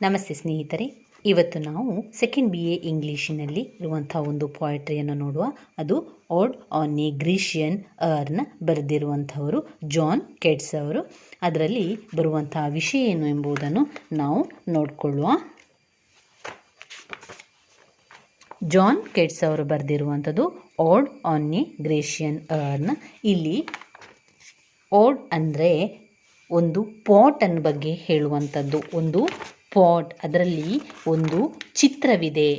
ನಮಸ್ತೆ ಸ್ನೇಹಿತರೆ. ಇವತ್ತು ನಾವು ಸೆಕೆಂಡ್ ಬಿ ಎ ಇಂಗ್ಲೀಷಿನಲ್ಲಿ ಇರುವಂಥ ಒಂದು ಪೋಯಟ್ರಿಯನ್ನು ನೋಡುವ. ಅದು ode on a Grecian urn ಬರೆದಿರುವಂಥವರು John Keats ಅವರು. ಅದರಲ್ಲಿ ಬರುವಂತಹ ವಿಷಯ ಏನು ಎಂಬುದನ್ನು ನಾವು ನೋಡಿಕೊಳ್ಳುವ. ಜಾನ್ ಕೆಟ್ಸ್ ಅವರು ಬರೆದಿರುವಂಥದ್ದು ಓಡ್ ಆನ್ ಎ ಗ್ರೇಷಿಯನ್ ಅರ್ನ್ ಇಲ್ಲಿ ಓಡ್ ಅಂದರೆ ಒಂದು ಪಾಟನ್ ಬಗ್ಗೆ ಹೇಳುವಂಥದ್ದು. ಒಂದು ಪಾಟ್ ಅದರಲ್ಲಿ ಒಂದು ಚಿತ್ರವಿದೆ.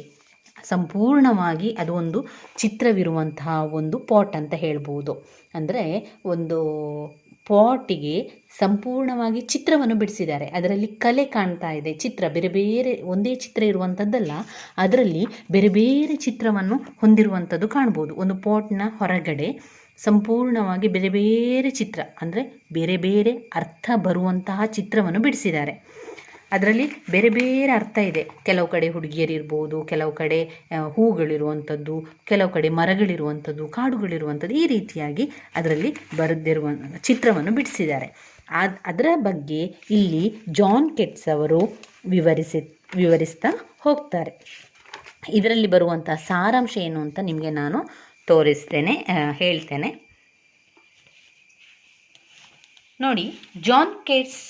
ಸಂಪೂರ್ಣವಾಗಿ ಅದು ಒಂದು ಚಿತ್ರವಿರುವಂತಹ ಒಂದು ಪಾಟ್ ಅಂತ ಹೇಳ್ಬೋದು. ಅಂದರೆ ಒಂದು ಪಾಟಿಗೆ ಸಂಪೂರ್ಣವಾಗಿ ಚಿತ್ರವನ್ನು ಬಿಡಿಸಿದ್ದಾರೆ. ಅದರಲ್ಲಿ ಕಲೆ ಕಾಣ್ತಾ ಇದೆ. ಚಿತ್ರ ಬೇರೆ ಬೇರೆ, ಒಂದೇ ಚಿತ್ರ ಇರುವಂಥದ್ದಲ್ಲ ಅದರಲ್ಲಿ ಬೇರೆ ಬೇರೆ ಚಿತ್ರವನ್ನು ಹೊಂದಿರುವಂಥದ್ದು ಕಾಣ್ಬೋದು. ಒಂದು ಪಾಟ್ನ ಹೊರಗಡೆ ಸಂಪೂರ್ಣವಾಗಿ ಬೇರೆ ಬೇರೆ ಚಿತ್ರ, ಅಂದರೆ ಬೇರೆ ಬೇರೆ ಅರ್ಥ ಬರುವಂತಹ ಚಿತ್ರವನ್ನು ಬಿಡಿಸಿದ್ದಾರೆ. ಅದರಲ್ಲಿ ಬೇರೆ ಬೇರೆ ಅರ್ಥ ಇದೆ. ಕೆಲವು ಕಡೆ ಹುಡುಗಿಯರಿರ್ಬೋದು ಕೆಲವು ಕಡೆ ಹೂಗಳಿರುವಂಥದ್ದು ಕೆಲವು ಕಡೆ ಮರಗಳಿರುವಂಥದ್ದು, ಕಾಡುಗಳಿರುವಂಥದ್ದು ಈ ರೀತಿಯಾಗಿ ಅದರಲ್ಲಿ ಬರೆದಿರುವ ಚಿತ್ರವನ್ನು ಬಿಡಿಸಿದ್ದಾರೆ. ಅದರ ಬಗ್ಗೆ ಇಲ್ಲಿ ಜಾನ್ ಕೆಟ್ಸ್ ಅವರು ವಿವರಿಸಿ, ವಿವರಿಸ್ತಾ ಹೋಗ್ತಾರೆ. ಇದರಲ್ಲಿ ಬರುವಂಥ ಸಾರಾಂಶ ಏನು ಅಂತ ನಿಮಗೆ ನಾನು ತೋರಿಸ್ತೇನೆ ಹೇಳ್ತೇನೆ. ನೋಡಿ, John Keats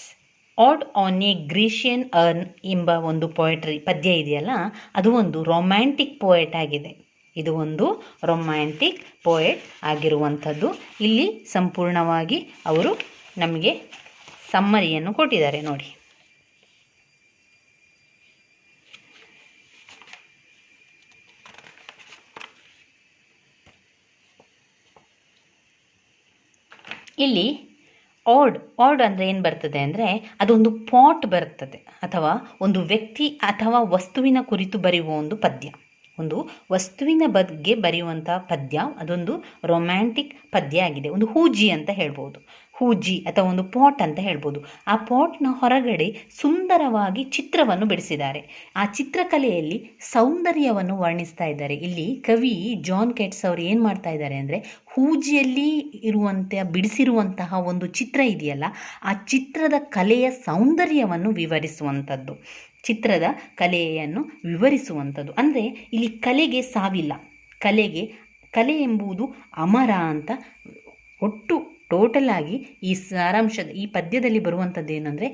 ode on a Grecian urn ಎಂಬ ಒಂದು ಪೊಯೆಟ್ರಿ ಪದ್ಯ ಇದೆಯಲ್ಲ, ಅದು ಒಂದು ರೊಮ್ಯಾಂಟಿಕ್ ಪೋಯೆಟ್ ಆಗಿದೆ. ಇದು ಒಂದು ರೊಮ್ಯಾಂಟಿಕ್ ಪೋಯೆಟ್ ಆಗಿರುವಂಥದ್ದು. ಇಲ್ಲಿ ಸಂಪೂರ್ಣವಾಗಿ ಅವರು ನಮಗೆ ಸಮ್ಮರಿಯನ್ನು ಕೊಟ್ಟಿದ್ದಾರೆ ನೋಡಿ. ಇಲ್ಲಿ ಆಡ್ ಆಡ್ ಅಂದರೆ ಏನು ಬರ್ತದೆ ಅಂದರೆ ಅದೊಂದು ಪಾಟ್ ಬರ್ತದೆ. ಅಥವಾ ಒಂದು ವ್ಯಕ್ತಿ ಅಥವಾ ವಸ್ತುವಿನ ಕುರಿತು ಬರೆಯುವ ಒಂದು ಪದ್ಯ. ಒಂದು ವಸ್ತುವಿನ ಬಗ್ಗೆ ಬರೆಯುವಂಥ ಪದ್ಯ, ಅದೊಂದು ರೊಮ್ಯಾಂಟಿಕ್ ಪದ್ಯ ಆಗಿದೆ. ಒಂದು ಹೂಜಿ ಅಂತ ಹೇಳ್ಬೋದು. ಹೂಜಿ ಅಥವಾ ಒಂದು ಪಾಟ್ ಅಂತ ಹೇಳ್ಬೋದು. ಆ ಪಾಟ್ನ ಹೊರಗಡೆ ಸುಂದರವಾಗಿ ಚಿತ್ರವನ್ನು ಬಿಡಿಸಿದ್ದಾರೆ. ಆ ಚಿತ್ರಕಲೆಯಲ್ಲಿ ಸೌಂದರ್ಯವನ್ನು ವರ್ಣಿಸ್ತಾ ಇದ್ದಾರೆ. ಇಲ್ಲಿ ಕವಿ ಜಾನ್ ಕೆಟ್ಸ್ ಅವರು ಏನು ಮಾಡ್ತಾ ಇದ್ದಾರೆ ಅಂದರೆ ಹೂಜಿಯಲ್ಲಿ ಇರುವಂಥ ಬಿಡಿಸಿರುವಂತಹ ಒಂದು ಚಿತ್ರ ಇದೆಯಲ್ಲ, ಆ ಚಿತ್ರದ ಕಲೆಯ ಸೌಂದರ್ಯವನ್ನು ವಿವರಿಸುವಂಥದ್ದು. ಚಿತ್ರದ ಕಲೆಯನ್ನು ವಿವರಿಸುವಂಥದ್ದು. ಅಂದರೆ ಇಲ್ಲಿ ಕಲೆಗೆ ಸಾವಿಲ್ಲ. ಕಲೆಗೆ, ಕಲೆ ಎಂಬುದು ಅಮರ ಅಂತ ಒಟ್ಟು ಟೋಟಲ್ ಆಗಿ ಈ ಸಾರಾಂಶದ, ಈ ಪದ್ಯದಲ್ಲಿ ಬರುವಂಥದ್ದು ಏನಂದರೆ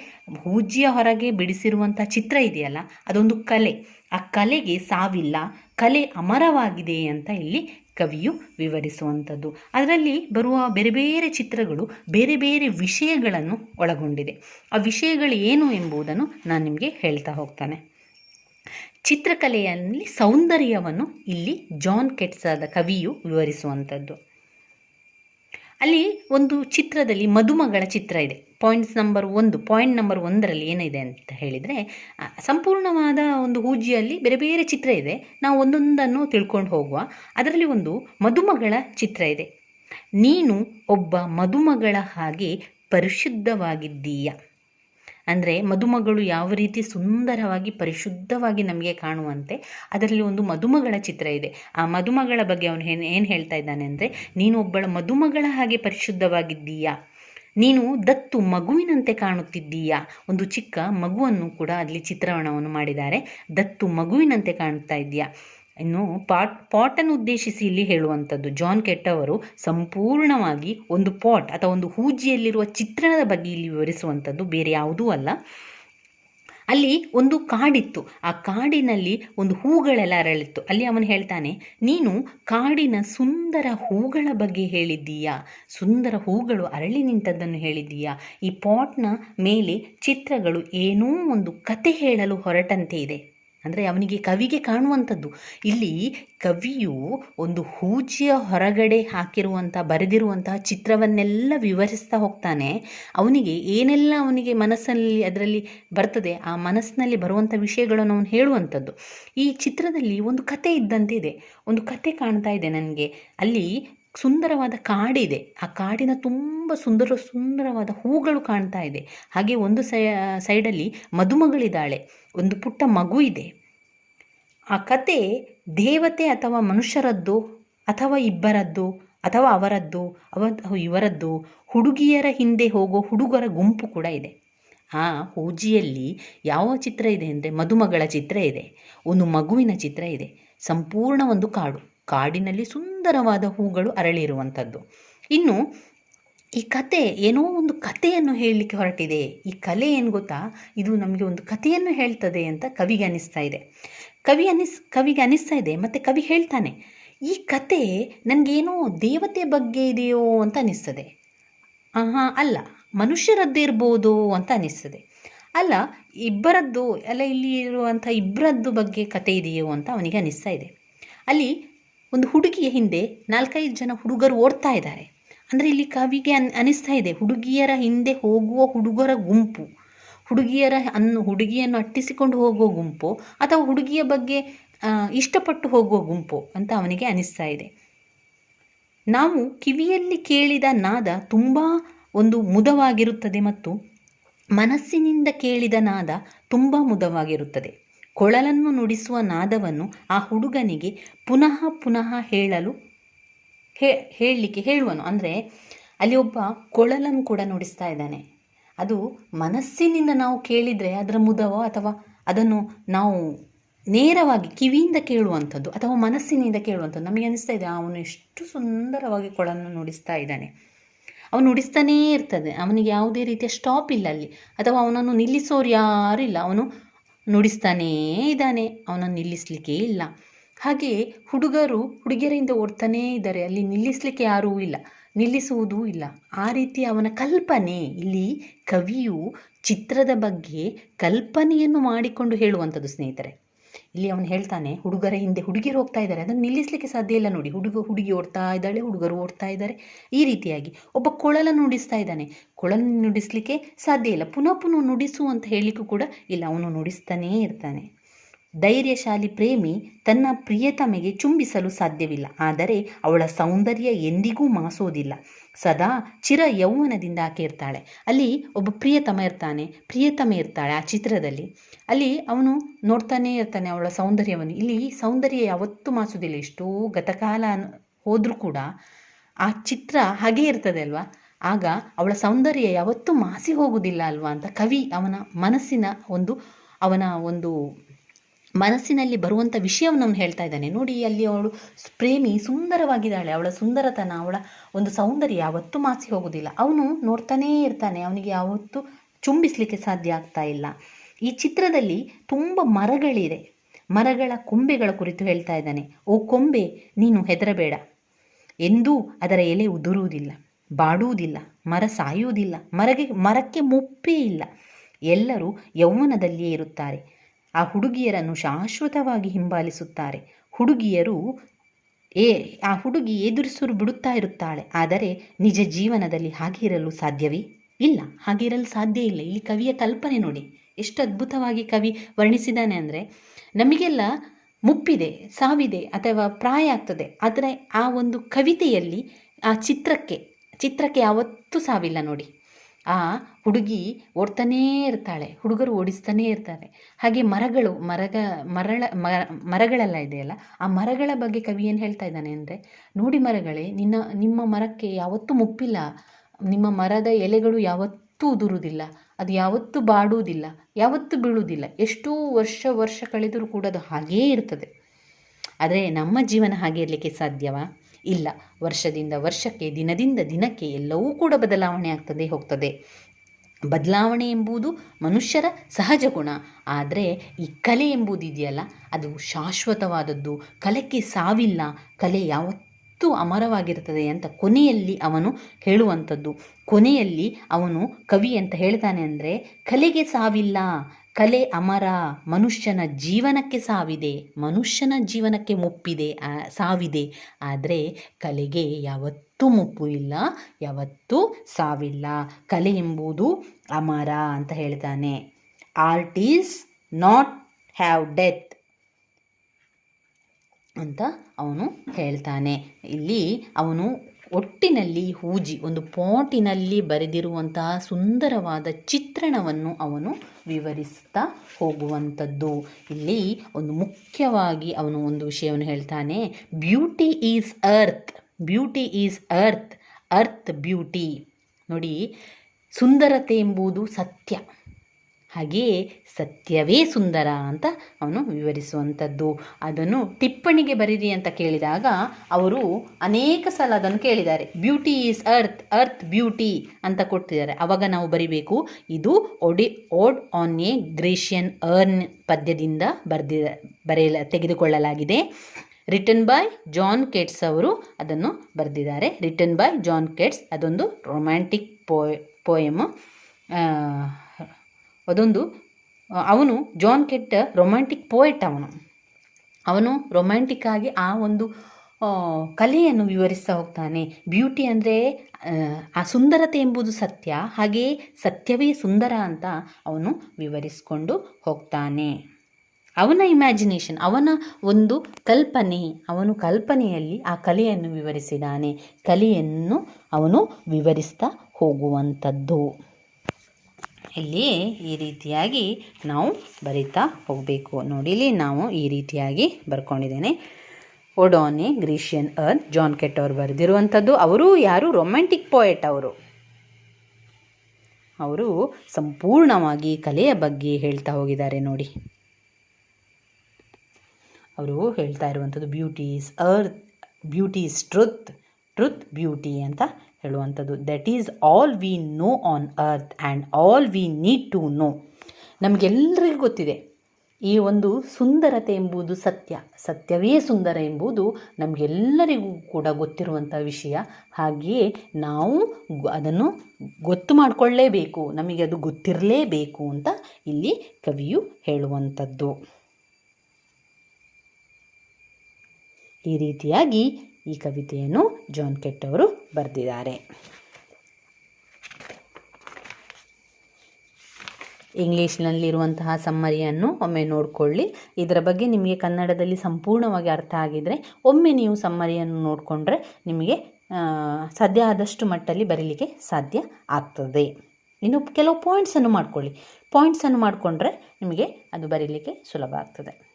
ಹೂಜಿಯ ಹೊರಗೆ ಬಿಡಿಸಿರುವಂಥ ಚಿತ್ರ ಇದೆಯಲ್ಲ, ಅದೊಂದು ಕಲೆ. ಆ ಕಲೆಗೆ ಸಾವಿಲ್ಲ, ಕಲೆ ಅಮರವಾಗಿದೆ ಅಂತ ಇಲ್ಲಿ ಕವಿಯು ವಿವರಿಸುವಂಥದ್ದು. ಅದರಲ್ಲಿ ಬರುವ ಬೇರೆ ಬೇರೆ ಚಿತ್ರಗಳು, ಬೇರೆ ಬೇರೆ ವಿಷಯಗಳನ್ನು ಒಳಗೊಂಡಿದೆ. ಆ ವಿಷಯಗಳು ಏನು ಎಂಬುದನ್ನು ನಾನು ನಿಮಗೆ ಹೇಳ್ತಾ ಹೋಗ್ತಾನೆ. ಚಿತ್ರಕಲೆಯಲ್ಲಿ ಸೌಂದರ್ಯವನ್ನು ಇಲ್ಲಿ ಜಾನ್ ಕೆಟ್ಸಾದ ಕವಿಯು ವಿವರಿಸುವಂಥದ್ದು. ಅಲ್ಲಿ ಒಂದು ಚಿತ್ರದಲ್ಲಿ ಮದುಮಗಳ ಚಿತ್ರ ಇದೆ. ಪಾಯಿಂಟ್ಸ್ ನಂಬರ್ ಒಂದು ಪಾಯಿಂಟ್ ನಂಬರ್ ಒಂದರಲ್ಲಿ ಏನಿದೆ ಅಂತ ಹೇಳಿದರೆ ಸಂಪೂರ್ಣವಾದ ಒಂದು ಹೂಜಿಯಲ್ಲಿ ಬೇರೆ ಬೇರೆ ಚಿತ್ರ ಇದೆ. ನಾವು ಒಂದೊಂದನ್ನು ತಿಳ್ಕೊಂಡು ಹೋಗುವ. ಅದರಲ್ಲಿ ಒಂದು ಮದುಮಗಳ ಚಿತ್ರ ಇದೆ. ನೀನು ಒಬ್ಬ ಮದುಮಗಳ ಹಾಗೆ ಪರಿಶುದ್ಧವಾಗಿದ್ದೀಯ. ಅಂದರೆ ಮದುಮಗಳು ಯಾವ ರೀತಿ ಸುಂದರವಾಗಿ, ಪರಿಶುದ್ಧವಾಗಿ ನಮಗೆ ಕಾಣುವಂತೆ ಅದರಲ್ಲಿ ಒಂದು ಮದುಮಗಳ ಚಿತ್ರ ಇದೆ. ಆ ಮದುಮಗಳ ಬಗ್ಗೆ ಅವನು ಏನು ಏನು ಹೇಳ್ತಾ ಇದ್ದಾನೆ ಅಂದರೆ, ನೀನು ಒಬ್ಬಳ ಮದುಮಗಳ ಹಾಗೆ ಪರಿಶುದ್ಧವಾಗಿದ್ದೀಯಾ? ನೀನು ದತ್ತು ಮಗುವಿನಂತೆ ಕಾಣುತ್ತಿದ್ದೀಯಾ? ಒಂದು ಚಿಕ್ಕ ಮಗುವನ್ನು ಕೂಡ ಅಲ್ಲಿ ಚಿತ್ರಣವನ್ನು ಮಾಡಿದ್ದಾರೆ. ದತ್ತು ಮಗುವಿನಂತೆ ಕಾಣುತ್ತಾ ಇದೆಯಾ ಇನ್ನು ಪಾಟ್, ಪಾಟನ್ನು ಉದ್ದೇಶಿಸಿ ಇಲ್ಲಿ ಹೇಳುವಂಥದ್ದು. ಜಾನ್ ಕೆಟ್ಟವರು ಸಂಪೂರ್ಣವಾಗಿ ಒಂದು ಪಾಟ್ ಅಥವಾ ಒಂದು ಹೂಜಿಯಲ್ಲಿರುವ ಚಿತ್ರಣದ ಬಗ್ಗೆ ಇಲ್ಲಿ ವಿವರಿಸುವಂಥದ್ದು, ಬೇರೆ ಯಾವುದೂ ಅಲ್ಲ. ಅಲ್ಲಿ ಒಂದು ಕಾಡಿತ್ತು. ಆ ಕಾಡಿನಲ್ಲಿ ಒಂದು ಹೂಗಳೆಲ್ಲ ಅರಳಿತ್ತು. ಅಲ್ಲಿ ಅವನು ಹೇಳ್ತಾನೆ, ನೀನು ಕಾಡಿನ ಸುಂದರ ಹೂಗಳ ಬಗ್ಗೆ ಹೇಳಿದ್ದೀಯಾ? ಸುಂದರ ಹೂಗಳು ಅರಳಿ ನಿಂತದ್ದನ್ನು ಹೇಳಿದ್ದೀಯಾ? ಈ ಪಾಟ್ನ ಮೇಲೆ ಚಿತ್ರಗಳು ಏನೋ ಒಂದು ಕತೆ ಹೇಳಲು ಹೊರಟಂತೆ ಇದೆ. ಅಂದರೆ ಅವನಿಗೆ ಕವಿಗೆ ಕಾಣುವಂಥದ್ದು. ಇಲ್ಲಿ ಕವಿಯು ಒಂದು ಹೂಜಿಯ ಹೊರಗಡೆ ಹಾಕಿರುವಂಥ, ಬರೆದಿರುವಂತಹ ಚಿತ್ರವನ್ನೆಲ್ಲ ವಿವರಿಸ್ತಾ ಹೋಗ್ತಾನೆ. ಅವನಿಗೆ ಏನೆಲ್ಲ ಅವನಿಗೆ ಮನಸ್ಸಲ್ಲಿ ಅದರಲ್ಲಿ ಬರ್ತದೆ, ಆ ಮನಸ್ಸಿನಲ್ಲಿ ಬರುವಂಥ ವಿಷಯಗಳನ್ನು ಅವನು ಹೇಳುವಂಥದ್ದು. ಈ ಚಿತ್ರದಲ್ಲಿ ಒಂದು ಕತೆ ಇದ್ದಂತೆ ಇದೆ. ಒಂದು ಕತೆ ಕಾಣ್ತಾ ಇದೆ ನನಗೆ. ಅಲ್ಲಿ ಸುಂದರವಾದ ಕಾಡಿದೆ. ಆ ಕಾಡಿನ ತುಂಬ ಸುಂದರ, ಸುಂದರವಾದ ಹೂಗಳು ಕಾಣ್ತಾ ಇದೆ. ಹಾಗೆ ಒಂದು ಸೈಡಲ್ಲಿ ಮದುಮಗಳಿದ್ದಾಳೆ. ಒಂದು ಪುಟ್ಟ ಮಗು ಇದೆ. ಆ ಕತೆ ದೇವತೆ ಅಥವಾ ಮನುಷ್ಯರದ್ದು ಅಥವಾ ಇಬ್ಬರದ್ದು ಅಥವಾ ಅವರದ್ದು ಅವ, ಇವರದ್ದು ಹುಡುಗಿಯರ ಹಿಂದೆ ಹೋಗೋ ಹುಡುಗರ ಗುಂಪು ಕೂಡ ಇದೆ. ಆ ಹೂಜಿಯಲ್ಲಿ ಯಾವ ಚಿತ್ರ ಇದೆ ಅಂದರೆ ಮದುಮಗಳ ಚಿತ್ರ ಇದೆ. ಒಂದು ಮಗುವಿನ ಚಿತ್ರ ಇದೆ. ಸಂಪೂರ್ಣ ಒಂದು ಕಾಡು. ಕಾಡಿನಲ್ಲಿ ಸುಂದರವಾದ ಹೂಗಳು ಅರಳಿರುವಂಥದ್ದು. ಇನ್ನು ಈ ಕತೆ ಏನೋ ಒಂದು ಕಥೆಯನ್ನು ಹೇಳಲಿಕ್ಕೆ ಹೊರಟಿದೆ. ಈ ಕಲೆ ಏನು ಗೊತ್ತಾ? ಇದು ನಮಗೆ ಒಂದು ಕಥೆಯನ್ನು ಹೇಳ್ತದೆ ಅಂತ ಕವಿಗೆ ಅನ್ನಿಸ್ತಾ ಇದೆ. ಕವಿ ಅನ್ನಿಸ್ ಕವಿಗೆ ಅನ್ನಿಸ್ತಾ ಇದೆ, ಮತ್ತು ಕವಿ ಹೇಳ್ತಾನೆ, ಈ ಕತೆ ನನಗೇನೋ ದೇವತೆ ಬಗ್ಗೆ ಇದೆಯೋ ಅಂತ ಅನ್ನಿಸ್ತದೆ ಹಾಂ ಅಲ್ಲ, ಮನುಷ್ಯರದ್ದು ಇರ್ಬೋದು ಅಂತ ಅನ್ನಿಸ್ತದೆ ಅಲ್ಲ, ಇಬ್ಬರದ್ದು, ಅಲ್ಲ, ಇಲ್ಲಿ ಇರುವಂಥ ಇಬ್ಬರದ್ದು ಬಗ್ಗೆ ಕತೆ ಇದೆಯೋ ಅಂತ ಅವನಿಗೆ ಅನ್ನಿಸ್ತಾ ಇದೆ. ಅಲ್ಲಿ ಒಂದು ಹುಡುಗಿಯ ಹಿಂದೆ ನಾಲ್ಕೈದು ಜನ ಹುಡುಗರು ಓಡ್ತಾ ಇದ್ದಾರೆ. ಅಂದರೆ ಇಲ್ಲಿ ಕವಿಗೆ ಅನ್, ಅನಿಸ್ತಾ ಇದೆ, ಹುಡುಗಿಯರ ಹಿಂದೆ ಹೋಗುವ ಹುಡುಗರ ಗುಂಪು. ಹುಡುಗಿಯರ ಅನ್ನು, ಹುಡುಗಿಯನ್ನು ಅಟ್ಟಿಸಿಕೊಂಡು ಹೋಗುವ ಗುಂಪು ಅಥವಾ ಹುಡುಗಿಯ ಬಗ್ಗೆ ಇಷ್ಟಪಟ್ಟು ಹೋಗುವ ಗುಂಪು ಅಂತ ಅವನಿಗೆ ಅನಿಸ್ತಾ ಇದೆ. ನಾವು ಕಿವಿಯಲ್ಲಿ ಕೇಳಿದ ನಾದ ತುಂಬ ಒಂದು ಮುದವಾಗಿರುತ್ತದೆ ಮತ್ತು ಮನಸ್ಸಿನಿಂದ ಕೇಳಿದ ನಾದ ತುಂಬ ಮುದವಾಗಿರುತ್ತದೆ. ಕೊಳಲನ್ನು ನುಡಿಸುವ ನಾದವನ್ನು ಆ ಹುಡುಗನಿಗೆ ಪುನಃ ಪುನಃ ಹೇಳಲು ಹೇಳಲಿಕ್ಕೆ ಹೇಳುವನು. ಅಂದರೆ ಅಲ್ಲಿ ಒಬ್ಬ ಕೊಳಲನ್ನು ಕೂಡ ನುಡಿಸ್ತಾ ಇದ್ದಾನೆ. ಅದು ಮನಸ್ಸಿನಿಂದ ನಾವು ಕೇಳಿದರೆ ಅದರ ಮುದವೋ ಅಥವಾ ಅದನ್ನು ನಾವು ನೇರವಾಗಿ ಕಿವಿಯಿಂದ ಕೇಳುವಂಥದ್ದು ಅಥವಾ ಮನಸ್ಸಿನಿಂದ ಕೇಳುವಂಥದ್ದು. ನಮಗೆ ಅನಿಸ್ತಾ ಇದೆ, ಅವನು ಎಷ್ಟು ಸುಂದರವಾಗಿ ಕೊಳನ್ನು ನುಡಿಸ್ತಾ ಇದ್ದಾನೆ. ಅವನು ನುಡಿಸ್ತಾನೇ ಇರ್ತದೆ. ಅವನಿಗೆ ಯಾವುದೇ ರೀತಿಯ ಸ್ಟಾಪ್ ಇಲ್ಲ ಅಲ್ಲಿ. ಅಥವಾ ಅವನನ್ನು ನಿಲ್ಲಿಸೋರು ಯಾರೂ ಇಲ್ಲ. ಅವನು ನುಡಿಸ್ತಾನೇ ಇದ್ದಾನೆ. ಅವನನ್ನು ನಿಲ್ಲಿಸಲಿಕ್ಕೆ ಇಲ್ಲ. ಹಾಗೆ ಹುಡುಗರು ಹುಡುಗಿಯರಿಂದ ಓಡ್ತಾನೇ ಇದ್ದಾರೆ. ಅಲ್ಲಿ ನಿಲ್ಲಿಸಲಿಕ್ಕೆ ಯಾರೂ ಇಲ್ಲ. ನಿಲ್ಲಿಸುವುದೂ ಇಲ್ಲ. ಆ ರೀತಿ ಅವನ ಕಲ್ಪನೆ, ಇಲ್ಲಿ ಕವಿಯು ಚಿತ್ರದ ಬಗ್ಗೆ ಕಲ್ಪನೆಯನ್ನು ಮಾಡಿಕೊಂಡು ಹೇಳುವಂಥದ್ದು ಸ್ನೇಹಿತರೆ. ಇಲ್ಲಿ ಅವನು ಹೇಳ್ತಾನೆ, ಹುಡುಗರ, ಹಿಂದೆ ಹುಡುಗಿರು ಹೋಗ್ತಾ ಇದ್ದಾರೆ. ಅದನ್ನು ನಿಲ್ಲಿಸಲಿಕ್ಕೆ ಸಾಧ್ಯ ಇಲ್ಲ ನೋಡಿ. ಹುಡುಗ ಹುಡುಗಿ ಓಡ್ತಾ ಇದ್ದಾಳೆ, ಹುಡುಗರು ಓಡ್ತಾ ಇದ್ದಾರೆ. ಈ ರೀತಿಯಾಗಿ ಒಬ್ಬ ಕೊಳಲ ನುಡಿಸ್ತಾ ಇದ್ದಾನೆ. ಕೊಳಲು ನುಡಿಸಲಿಕ್ಕೆ ಸಾಧ್ಯ ಇಲ್ಲ. ಪುನಃ ಪುನಃ ನುಡಿಸು ಅಂತ ಹೇಳಲಿಕ್ಕೂ ಕೂಡ ಇಲ್ಲ. ಅವನು ನುಡಿಸ್ತಾನೇ ಇರ್ತಾನೆ. ಧೈರ್ಯಶಾಲಿ ಪ್ರೇಮಿ ತನ್ನ ಪ್ರಿಯತಮೆಗೆ ಚುಂಬಿಸಲು ಸಾಧ್ಯವಿಲ್ಲ. ಆದರೆ ಅವಳ ಸೌಂದರ್ಯ ಎಂದಿಗೂ ಮಾಸೋದಿಲ್ಲ. ಸದಾ ಚಿರ ಯೌವನದಿಂದ ಆಕೆ ಇರ್ತಾಳೆ. ಅಲ್ಲಿ ಒಬ್ಬ ಪ್ರಿಯತಮ ಇರ್ತಾನೆ. ಪ್ರಿಯತಮೆ ಇರ್ತಾಳೆ ಆ ಚಿತ್ರದಲ್ಲಿ. ಅಲ್ಲಿ ಅವನು ನೋಡ್ತಾನೆ ಇರ್ತಾನೆ ಅವಳ ಸೌಂದರ್ಯವನ್ನು. ಇಲ್ಲಿ ಸೌಂದರ್ಯ ಯಾವತ್ತೂ ಮಾಸೋದಿಲ್ಲ. ಎಷ್ಟೋ ಗತಕಾಲ ಹೋದರೂ ಕೂಡ ಆ ಚಿತ್ರ ಹಾಗೇ ಇರ್ತದೆ ಅಲ್ವಾ? ಆಗ ಅವಳ ಸೌಂದರ್ಯ ಯಾವತ್ತೂ ಮಾಸಿ ಹೋಗುವುದಿಲ್ಲ ಅಲ್ವಾ ಅಂತ ಕವಿ ಅವನ ಮನಸ್ಸಿನ ಒಂದು ಅವನ ಒಂದು ಮನಸ್ಸಿನಲ್ಲಿ ಬರುವಂಥ ವಿಷಯವನ್ನು ಅವನು ಹೇಳ್ತಾ ಇದ್ದಾನೆ. ನೋಡಿ, ಅಲ್ಲಿ ಅವಳು ಪ್ರೇಮಿ, ಸುಂದರವಾಗಿದ್ದಾಳೆ. ಅವಳ ಸುಂದರತನ, ಅವಳ ಒಂದು ಸೌಂದರ್ಯ ಯಾವತ್ತೂ ಮಾಸಿ ಹೋಗುವುದಿಲ್ಲ. ಅವನು ನೋಡ್ತಾನೇ ಇರ್ತಾನೆ. ಅವನಿಗೆ ಯಾವತ್ತೂ ಚುಂಬಿಸಲಿಕ್ಕೆ ಸಾಧ್ಯ ಆಗ್ತಾ ಇಲ್ಲ. ಈ ಚಿತ್ರದಲ್ಲಿ ತುಂಬ ಮರಗಳಿದೆ. ಮರಗಳ ಕೊಂಬೆಗಳ ಕುರಿತು ಹೇಳ್ತಾ ಇದ್ದಾನೆ. ಓ ಕೊಂಬೆ, ನೀನು ಹೆದರಬೇಡ. ಎಂದೂ ಅದರ ಎಲೆ ಉದುರುವುದಿಲ್ಲ, ಬಾಡುವುದಿಲ್ಲ, ಮರ ಸಾಯುವುದಿಲ್ಲ, ಮರಗೆ ಮರಕ್ಕೆ ಮುಪ್ಪೇ ಇಲ್ಲ. ಎಲ್ಲರೂ ಯೌವನದಲ್ಲಿಯೇ ಇರುತ್ತಾರೆ. ಆ ಹುಡುಗಿಯರನ್ನು ಶಾಶ್ವತವಾಗಿ ಹಿಂಬಾಲಿಸುತ್ತಾರೆ. ಹುಡುಗಿಯರು ಏ, ಆ ಹುಡುಗಿ ಎದುರಿಸಲು ಬಿಡುತ್ತಾ ಇರುತ್ತಾಳೆ. ಆದರೆ ನಿಜ ಜೀವನದಲ್ಲಿ ಹಾಗೆ ಇರಲು ಸಾಧ್ಯವೇ? ಇಲ್ಲ ಹಾಗಿರಲು ಸಾಧ್ಯ ಇಲ್ಲ. ಇಲ್ಲಿ ಕವಿಯ ಕಲ್ಪನೆ ನೋಡಿ. ಎಷ್ಟು ಅದ್ಭುತವಾಗಿ ಕವಿ ವರ್ಣಿಸಿದ್ದಾನೆ ಅಂದರೆ, ನಮಗೆಲ್ಲ ಮುಪ್ಪಿದೆ, ಸಾವಿದೆ ಅಥವಾ ಪ್ರಾಯ ಆಗ್ತದೆ. ಆದರೆ ಆ ಒಂದು ಕವಿತೆಯಲ್ಲಿ, ಆ ಚಿತ್ರಕ್ಕೆ ಚಿತ್ರಕ್ಕೆ ಯಾವತ್ತೂ ಸಾವಿಲ್ಲ ನೋಡಿ. ಆ ಹುಡುಗಿ ಓಡ್ತಾನೇ ಇರ್ತಾಳೆ, ಹುಡುಗರು ಓಡಿಸ್ತಾನೇ ಇರ್ತಾರೆ. ಹಾಗೆ ಮರಗಳು, ಮರಗ, ಮರಳ ಮರ ಮರಗಳೆಲ್ಲ ಇದೆಯಲ್ಲ, ಆ ಮರಗಳ ಬಗ್ಗೆ ಕವಿ ಏನು ಹೇಳ್ತಾ ಇದ್ದಾನೆ ಅಂದರೆ, ನೋಡಿ ಮರಗಳೇ, ನಿನ್ನ, ನಿಮ್ಮ ಮರಕ್ಕೆ ಯಾವತ್ತೂ ಮುಪ್ಪಿಲ್ಲ. ನಿಮ್ಮ ಮರದ ಎಲೆಗಳು ಯಾವತ್ತೂ ಉದುರುವುದಿಲ್ಲ ಅದು ಯಾವತ್ತೂ ಬಾಡುವುದಿಲ್ಲ. ಯಾವತ್ತೂ ಬೀಳುವುದಿಲ್ಲ. ಎಷ್ಟೋ ವರ್ಷ ವರ್ಷ ಕಳೆದರೂ ಕೂಡ ಅದು ಹಾಗೇ ಇರ್ತದೆ. ಆದರೆ ನಮ್ಮ ಜೀವನ ಹಾಗೆ ಇರಲಿಕ್ಕೆ ಸಾಧ್ಯವಾ? ಇಲ್ಲ. ವರ್ಷದಿಂದ ವರ್ಷಕ್ಕೆ, ದಿನದಿಂದ ದಿನಕ್ಕೆ ಎಲ್ಲವೂ ಕೂಡ ಬದಲಾವಣೆ ಆಗ್ತದೆ, ಹೋಗ್ತದೆ. ಬದಲಾವಣೆ ಎಂಬುದು ಮನುಷ್ಯರ ಸಹಜ ಗುಣ. ಆದರೆ ಈ ಕಲೆ ಎಂಬುದಿದೆಯಲ್ಲ ಅದು ಶಾಶ್ವತವಾದದ್ದು. ಕಲೆಗೆ ಸಾವಿಲ್ಲ. ಕಲೆ ಯಾವತ್ತೂ ಅಮರವಾಗಿರ್ತದೆ ಅಂತ ಕೊನೆಯಲ್ಲಿ ಅವನು ಹೇಳುವಂಥದ್ದು. ಕೊನೆಯಲ್ಲಿ ಅವನು ಕವಿ ಅಂತ ಹೇಳ್ತಾನೆ ಅಂದರೆ, ಕಲೆಗೆ ಸಾವಿಲ್ಲ. ಕಲೆ ಅಮರ ಮನುಷ್ಯನ ಜೀವನಕ್ಕೆ ಸಾವಿದೆ, ಮನುಷ್ಯನ ಜೀವನಕ್ಕೆ ಮುಪ್ಪಿದೆ ಸಾವಿದೆ. ಆದರೆ ಕಲೆಗೆ ಯಾವತ್ತೂ ಮುಪ್ಪು ಇಲ್ಲ, ಯಾವತ್ತೂ ಸಾವಿಲ್ಲ. ಕಲೆ ಎಂಬುದು ಅಮರ ಅಂತ ಹೇಳ್ತಾನೆ. Art is not have death ಅಂತ ಅವನು ಹೇಳ್ತಾನೆ. ಇಲ್ಲಿ ಅವನು ಒಟ್ಟಿನಲ್ಲಿ ಹೂಜಿ ಒಂದು ಪಾಟಿನಲ್ಲಿ ಬರೆದಿರುವಂತಹ ಸುಂದರವಾದ ಚಿತ್ರಣವನ್ನು ಅವನು ವಿವರಿಸ್ತಾ ಹೋಗುವಂಥದ್ದು. ಇಲ್ಲಿ ಒಂದು ಮುಖ್ಯವಾಗಿ ಅವನು ಒಂದು ವಿಷಯವನ್ನು ಹೇಳ್ತಾನೆ. Beauty is earth beauty is earth earth beauty ನೋಡಿ, ಸುಂದರತೆ ಎಂಬುದು ಸತ್ಯ. ಹಾಗೆಯೇ ಸತ್ಯವೇ ಸುಂದರ ಅಂತ ಅವನು ವಿವರಿಸುವಂಥದ್ದು. ಅದನ್ನು ಟಿಪ್ಪಣಿಗೆ ಬರೀರಿ ಅಂತ ಕೇಳಿದಾಗ ಅವರು ಅನೇಕ ಸಲ ಅದನ್ನು ಕೇಳಿದ್ದಾರೆ. Beauty is truth truth beauty ಅಂತ ಕೊಡ್ತಿದ್ದಾರೆ ಅವಾಗ ನಾವು ಬರಿಬೇಕು, ಇದು ode, ode on a Grecian urn ಪದ್ಯದಿಂದ ಬರ್ದಿ, ಬರೆಯಲ, ತೆಗೆದುಕೊಳ್ಳಲಾಗಿದೆ. ರಿಟನ್ ಬೈ ಜಾನ್ ಕೆಟ್ಸ್ ಅವರು ಅದನ್ನು ಬರೆದಿದ್ದಾರೆ. ರಿಟನ್ ಬೈ ಜಾನ್ ಕೆಟ್ಸ್, ಅದೊಂದು ರೊಮ್ಯಾಂಟಿಕ್ ಪೋಯ್ ಪೋಯಮು. ಅದೊಂದು ಅವನು ಜಾನ್ ಕೆಟ್ಟ ರೊಮ್ಯಾಂಟಿಕ್ ಪೋಯೆಟ್ ಅವನು. ಅವನು ರೊಮ್ಯಾಂಟಿಕ್ ಆಗಿ ಆ ಒಂದು ಕಲೆಯನ್ನು ವಿವರಿಸ್ತಾ ಹೋಗ್ತಾನೆ. ಬ್ಯೂಟಿ ಅಂದರೆ, ಆ ಸುಂದರತೆ ಎಂಬುದು ಸತ್ಯ. ಹಾಗೆಯೇ ಸತ್ಯವೇ ಸುಂದರ ಅಂತ ಅವನು ವಿವರಿಸಿಕೊಂಡು ಹೋಗ್ತಾನೆ. ಅವನ ಇಮ್ಯಾಜಿನೇಷನ್, ಅವನ ಒಂದು ಕಲ್ಪನೆ, ಅವನು ಕಲ್ಪನೆಯಲ್ಲಿ ಆ ಕಲೆಯನ್ನು ವಿವರಿಸಿದ್ದಾನೆ. ಕಲೆಯನ್ನು ಅವನು ವಿವರಿಸ್ತಾ ಹೋಗುವಂಥದ್ದು. ಇಲ್ಲಿ ಈ ರೀತಿಯಾಗಿ ನಾವು ಬರಿತಾ ಹೋಗಬೇಕು. ನೋಡಿ, ಇಲ್ಲಿ ನಾವು ಈ ರೀತಿಯಾಗಿ ಬರ್ಕೊಂಡಿದ್ದೇನೆ. ಒಡೋನೆ ಗ್ರೀಷಿಯನ್ ಅರ್ನ್ ಜಾನ್ ಕೆಟ್ ಅವರು ಬರೆದಿರುವಂಥದ್ದು. ಅವರು ಯಾರು? ರೊಮ್ಯಾಂಟಿಕ್ ಪೋಯೆಟ್ ಅವರು. ಅವರು ಸಂಪೂರ್ಣವಾಗಿ ಕಲೆಯ ಬಗ್ಗೆ ಹೇಳ್ತಾ ಹೋಗಿದ್ದಾರೆ ನೋಡಿ. ಅವರು ಹೇಳ್ತಾ ಇರುವಂಥದ್ದು beauty is earth beauty is truth truth beauty ಅಂತ ಹೇಳುವಂಥದ್ದು. That is all we know on earth and all we need to know ನಮಗೆಲ್ಲರಿಗೂ ಗೊತ್ತಿದೆ, ಈ ಒಂದು ಸುಂದರತೆ ಎಂಬುದು ಸತ್ಯ. ಸತ್ಯವೇ ಸುಂದರ ಎಂಬುದು ನಮಗೆಲ್ಲರಿಗೂ ಕೂಡ ಗೊತ್ತಿರುವಂಥ ವಿಷಯ. ಹಾಗೆಯೇ ನಾವು ಅದನ್ನು ಗೊತ್ತು ಮಾಡಿಕೊಳ್ಳೇಬೇಕು, ನಮಗೆ ಅದು ಗೊತ್ತಿರಲೇಬೇಕು ಅಂತ ಇಲ್ಲಿ ಕವಿಯು ಹೇಳುವಂಥದ್ದು. ಈ ರೀತಿಯಾಗಿ ಈ ಕವಿತೆಯನ್ನು ಜಾನ್ ಕೆಟ್ ಅವರು ಬರೆದಿದ್ದಾರೆ. ಇಂಗ್ಲೀಷ್ನಲ್ಲಿರುವಂತಹ ಸಮ್ಮರಿಯನ್ನು ಒಮ್ಮೆ ನೋಡಿಕೊಳ್ಳಿ. ಇದರ ಬಗ್ಗೆ ನಿಮಗೆ ಕನ್ನಡದಲ್ಲಿ ಸಂಪೂರ್ಣವಾಗಿ ಅರ್ಥ ಆಗಿದರೆ ಒಮ್ಮೆ ನೀವು ಸಮ್ಮರಿಯನ್ನು ನೋಡಿಕೊಂಡ್ರೆ ನಿಮಗೆ ಸಾಧ್ಯ ಆದಷ್ಟು ಮಟ್ಟಲ್ಲಿ ಬರೀಲಿಕ್ಕೆ ಸಾಧ್ಯ ಆಗ್ತದೆ. ಇನ್ನು ಕೆಲವು ಪಾಯಿಂಟ್ಸನ್ನು ಮಾಡ್ಕೊಳ್ಳಿ. ಪಾಯಿಂಟ್ಸನ್ನು ಮಾಡಿಕೊಂಡ್ರೆ ನಿಮಗೆ ಅದು ಬರೀಲಿಕ್ಕೆ ಸುಲಭ ಆಗ್ತದೆ.